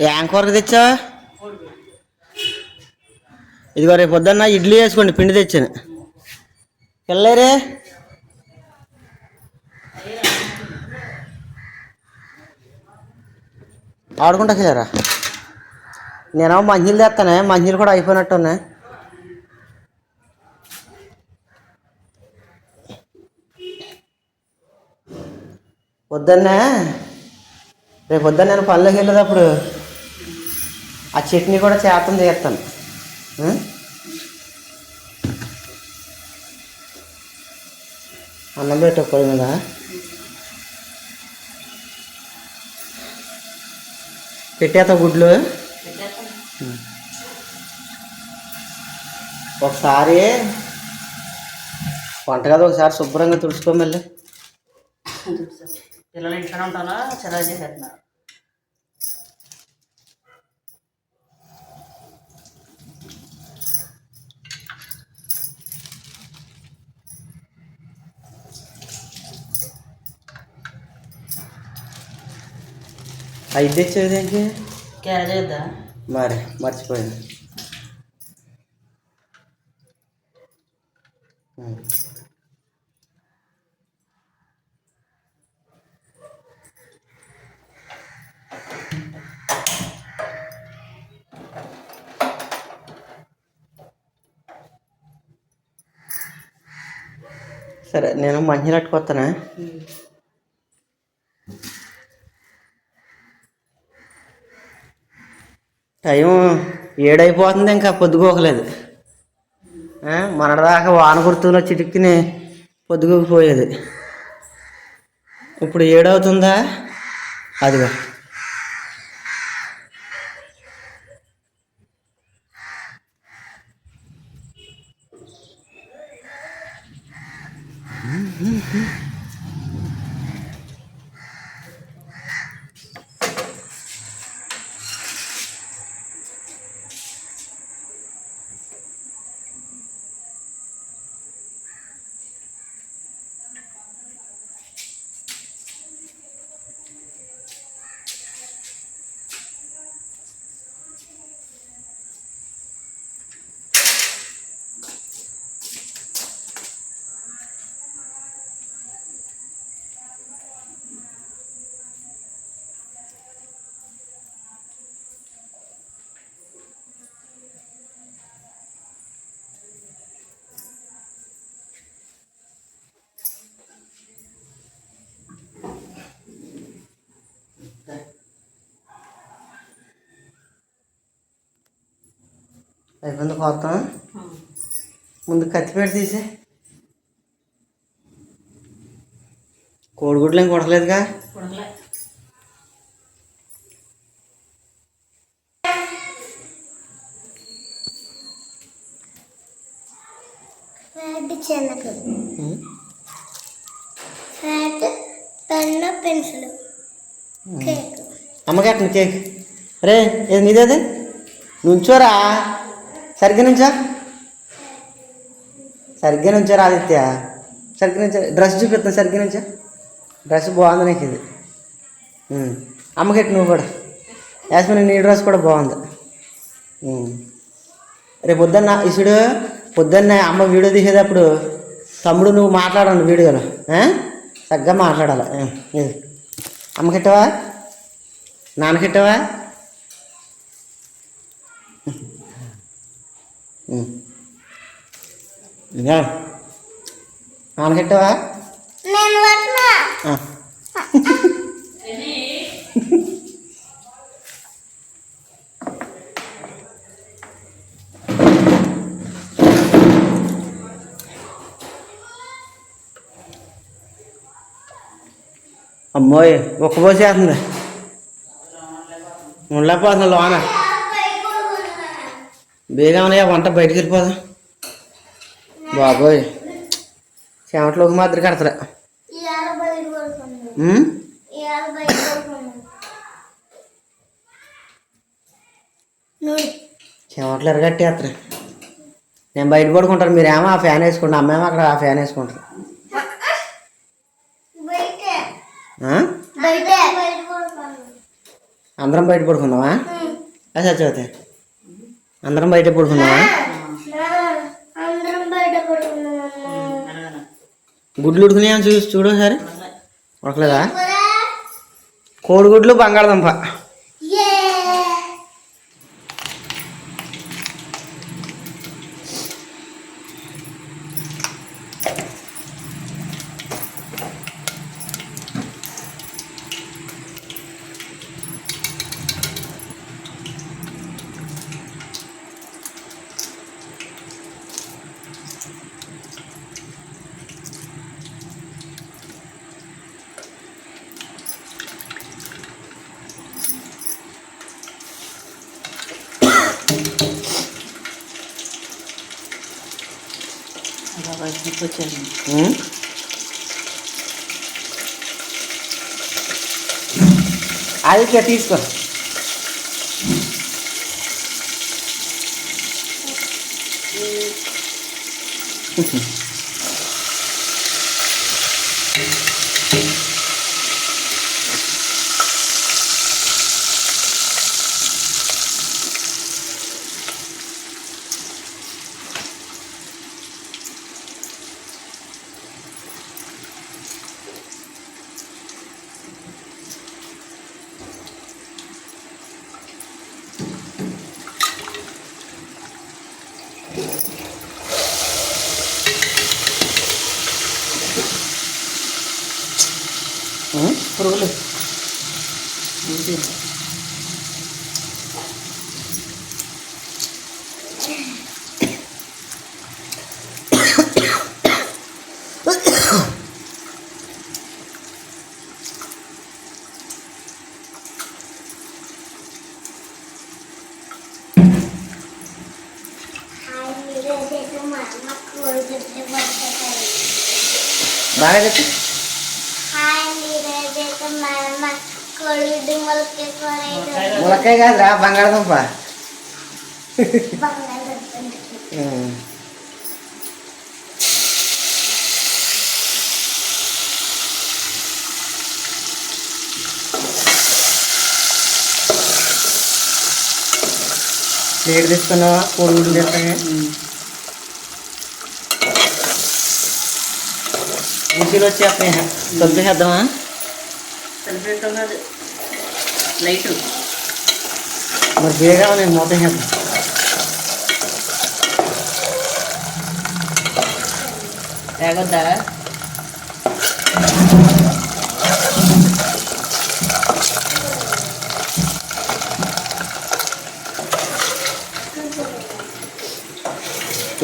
ఏం కూరకు తెచ్చా ఇదిగో రేపు పొద్దున్న ఇడ్లీ వేసుకోండి పిండి తెచ్చాను. పిల్లరే ఆడుకుంటా వెళ్ళారా నేనేమో మంచినీళ్ళు తెస్తానే మంచిలు కూడా అయిపోయినట్టు ఉన్నాయి పొద్దున్నే రేపు పొద్దున్న నేను పనిలోకి వెళ్ళేటప్పుడు ఆ చట్నీ కూడా చేతం చేస్తాను అన్నం పెట్టు పొయ్యి మీద. పెట్టేత గుడ్లు. ఒకసారి ఒకసారి వంటగది ఒకసారి శుభ్రంగా తుడుచుకో మళ్ళీ. పిల్లలు ఇంట్లోనే ఉంటానా? చదవ చేసేస్తున్నారు. ఐదు తెచ్చేది ఏంటి? క్యారేజ్ మరి మర్చిపోయింది. సరే నేను మంచి పట్టుకొస్తానా టైం ఏడైపోతుంది ఇంకా పొద్దుకోకలేదు. మనదాకా వాన గుర్తులో చిటిక్కిని పొద్దుకోకపోయేది. ఇప్పుడు ఏడవుతుందా? అదిగో. అయిపోయింది కోస్తాం ముందు కత్తిపేట తీసే. కోడిగుడ్లు ఏం పెన్ను పెన్సిల్. కేక్ అమ్మగట్టిన కేక్ రే ఏది నీదేది నుంచోరా. సరిగ్గా నుంచా? సరిగ్గా నుంచారు ఆదిత్య సరిగ్గా నుంచా? డ్రెస్ చూపిస్తాను సరిగ్గా నుంచా? డ్రెస్ బాగుంది నీకు ఇది. అమ్మకెట్టు అమ్మగట్టి నువ్వు కూడా? యాస్మిన్ నీ డ్రెస్ కూడా బాగుంది. రేపు పొద్దున్న ఇసుడు పొద్దున్న అమ్మ వీడియో తీసేటప్పుడు తమ్ముడు నువ్వు మాట్లాడండి వీడియోలో. చక్కగా మాట్లాడాలి. ఆ, ఇది. అమ్మకిట్టవా? నాన్నకిట్టవా? ఇంకా నాన్నకిట్టవా నేను పట్టినా ఆ. అమ్మోయ్ ఒక్క పోసేస్తుంది ఉండలేకపోతుంది లోన బేగమనయ్య వంట బయటికి వెళ్ళిపోదాం? బాబోయ్. చెమటలోకి పడుకున్నాను నువ్వు చెమటలు ఎరగట్టేస్తారు నేను బయట పడుకుంటాను. మీరేమో ఆ ఫ్యాన్ వేసుకుంటారు అమ్మేమో అక్కడ ఆ ఫ్యాన్ వేసుకుంటారు. అందరం బయట పడుకున్నావా ఆ సత్యవతి. అందరం బయట పడుకున్నావా గుడ్లు ఉడుకున్నాయని చూసి చూడు సరే. ఉడకలేదా? కోడిగుడ్లు బంగాళదుంప ఏ అలా బయటకు వచ్చాను ఉం? ఆదిత్య తీసుకో ఉం? పురుగులు ఇది హాయ్ మీరు చేసే మా అమ్మ కోడి గుడ్లు పడతాయి బాగా చెప్పు కోడి ములక్కాయ కాదురా బంగాళదుంప. ప్లేట్ తీసుకున్నావా కోడిగుడ్లు తింటాగా ఊసీలు వచ్చేస్తాయి తొలిపేద్దామా సెలబ్రేట్ కాదు లైటు మరి బేగా నేను మూత వేద్దాం తేగొద్దా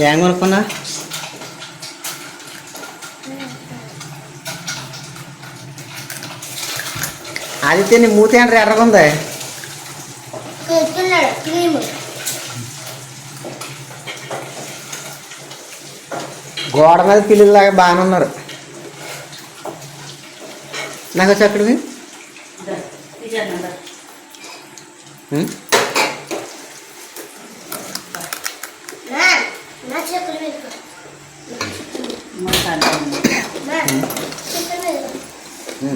ఏం కొనుక్కున్నా ఆదిత్య నీ మూత ఏంటారు ఎర్రగుంది? గోడ మీద పిల్లలాగా బాగానే ఉన్నారు. నాకు వచ్చి అక్కడివి.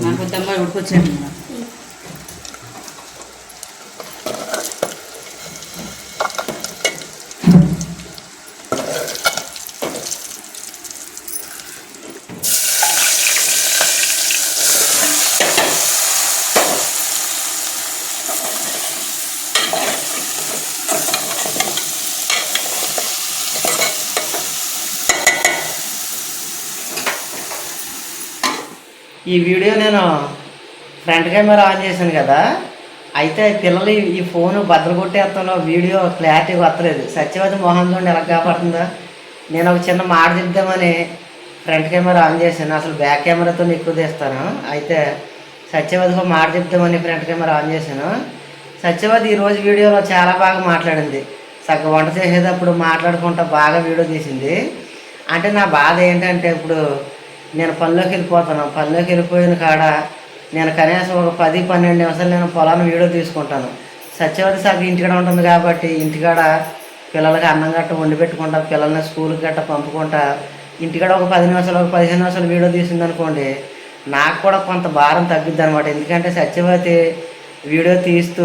నాకు దమ్మ ఉడికొచ్చాను ఈ వీడియో నేను ఫ్రంట్ కెమెరా ఆన్ చేశాను కదా. అయితే పిల్లలు ఈ- ఫోన్ బద్దలు వీడియో క్లారిటీగా వస్తలేదు సత్యవతి మోహన్ చూడండి ఎలా కాపాడుతుందా. నేను ఒక చిన్న మాట చెప్దామని ఫ్రంట్ కెమెరా ఆన్ చేశాను. అసలు బ్యాక్ కెమెరాతో ఎక్కువ తీస్తాను. అయితే సత్యవతికి మాట చెప్దామని ఫ్రంట్ కెమెరా ఆన్ చేశాను. సత్యవతి ఈరోజు వీడియోలో చాలా బాగా మాట్లాడింది. సగ వంట చేసేటప్పుడు మాట్లాడుకుంటా బాగా వీడియో తీసింది. అంటే నా బాధ ఏంటంటే ఇప్పుడు నేను పనిలోకి వెళ్ళిపోతాను. పనిలోకి వెళ్ళిపోయిన కాడ నేను కనీసం ఒక పది పన్నెండు నిమిషాలు నేను పొలాన్ని వీడియో తీసుకుంటాను. సత్యవతి సాగు ఇంటికాడ ఉంటుంది కాబట్టి ఇంటికాడ పిల్లలకి అన్నం గట్ట వండి పెట్టుకుంటా పిల్లల్ని స్కూల్కి గట్ట పంపుకుంటా ఇంటికాడ ఒక పది నిమిషాలు ఒక పదిహేను నిమిషాలు వీడియో తీసింది అనుకోండి నాకు కూడా కొంత భారం తగ్గుద్ది అనమాట ఎందుకంటే సత్యవతి వీడియో తీస్తూ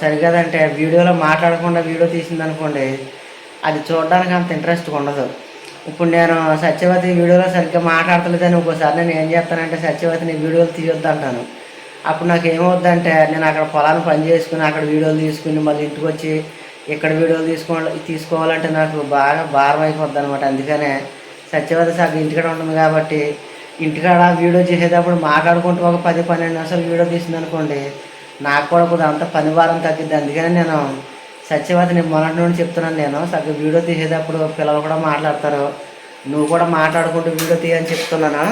సరిగదంటే వీడియోలో మాట్లాడకుండా వీడియో తీసింది అనుకోండి అది చూడడానికి అంత ఇంట్రెస్ట్గా ఉండదు. ఇప్పుడు నేను సత్యవతి వీడియోలో సరిగ్గా మాట్లాడతలేదని ఇంకోసారి నేను ఏం చేస్తానంటే సత్యవతి నీ వీడియోలు తీయొద్దు అంటాను. అప్పుడు నాకు ఏమవుద్దంటే నేను అక్కడ పొలాన్ని పని చేసుకుని అక్కడ వీడియోలు తీసుకుని మళ్ళీ ఇంటికి వచ్చి ఇక్కడ వీడియోలు తీసుకోవాలి తీసుకోవాలంటే నాకు బాగా భారం అయిపోద్ది అనమాట అందుకనే సత్యవతి సగం ఇంటికాడ ఉంటుంది కాబట్టి ఇంటికాడ వీడియో చేసేటప్పుడు మాట్లాడుకుంటూ ఒక పది పన్నెండు నిమిషాలు వీడియో తీసింది అనుకోండి నాకు కూడా కొద్దిగా అంత పని భారం తగ్గిద్ది. అందుకని నేను సత్యవతిని మొన్నటి నుండి చెప్తున్నాను నేను. సగ వీడియో తీసేటప్పుడు పిల్లలు కూడా మాట్లాడతారు. నువ్వు కూడా మాట్లాడుకుంటూ వీడియో తీయని చెప్తున్నాను?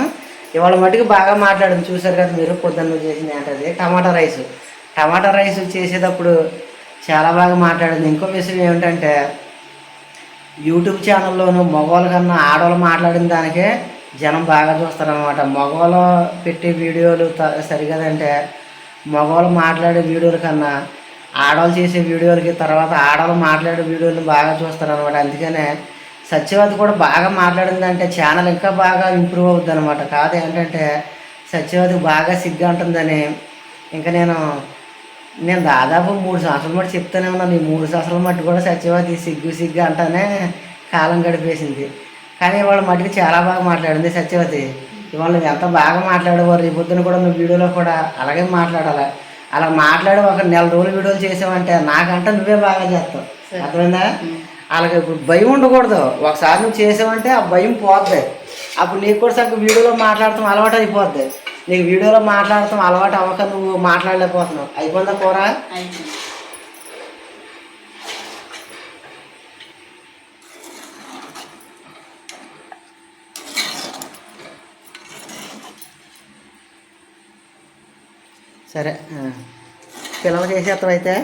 ఇవాళ మటుకు బాగా మాట్లాడింది. చూసారు కదా మీరు? పొద్దున్న చేసింది ఏంటది టమాటా రైస్. టమాటా రైస్ చేసేటప్పుడు చాలా బాగా మాట్లాడింది. ఇంకో విషయం ఏమిటంటే యూట్యూబ్ ఛానల్లోనూ మగవాళ్ళ కన్నా ఆడవాళ్ళు మాట్లాడిన దానికే జనం బాగా చూస్తారనమాట మగవాళ్ళు పెట్టే వీడియోలు సరిగదంటే మగవాళ్ళు మాట్లాడే వీడియోల కన్నా ఆడవాళ్ళు చేసే వీడియోలకి తర్వాత ఆడవాళ్ళు మాట్లాడే వీడియోలు బాగా చూస్తారు అనమాట అందుకనే సత్యవతి కూడా బాగా మాట్లాడిందంటే ఛానల్ ఇంకా బాగా ఇంప్రూవ్ అవుద్ది అనమాట కాదు ఏంటంటే సత్యవతి బాగా సిగ్గు ఉంటుందని ఇంకా నేను నేను దాదాపు మూడు సంవత్సరాల మట్టి చెప్తానే ఉన్నాను. ఈ మూడు సంవత్సరాల మట్టి కూడా సత్యవతి సిగ్గు సిగ్గు అంటానే కాలం గడిపేసింది. కానీ ఇవాళ మట్టికి చాలా బాగా మాట్లాడింది సత్యవతి. ఇవాళ నువ్వు ఎంత బాగా మాట్లాడేవారు? ఈ పొద్దున కూడా నువ్వు వీడియోలో కూడా అలాగే మాట్లాడాలి? అలా మాట్లాడి ఒక నెల రోజులు వీడియోలు చేసావంటే నాకంటే నువ్వే బాగా చేస్తావు. అర్థమైందా? అలాగే ఇప్పుడు భయం ఉండకూడదు. ఒకసారి నువ్వు చేసావంటే ఆ భయం పోద్ది. అప్పుడు నీకు కూడా సగం వీడియోలో మాట్లాడతాం అలవాటు అయిపోద్ది. నీకు వీడియోలో మాట్లాడతాం అలవాటు అవ్వక నువ్వు మాట్లాడలేకపోతున్నావు. అయిపోయిందా కూర? సరే పిల్లలకి పిల్లలు అయితే?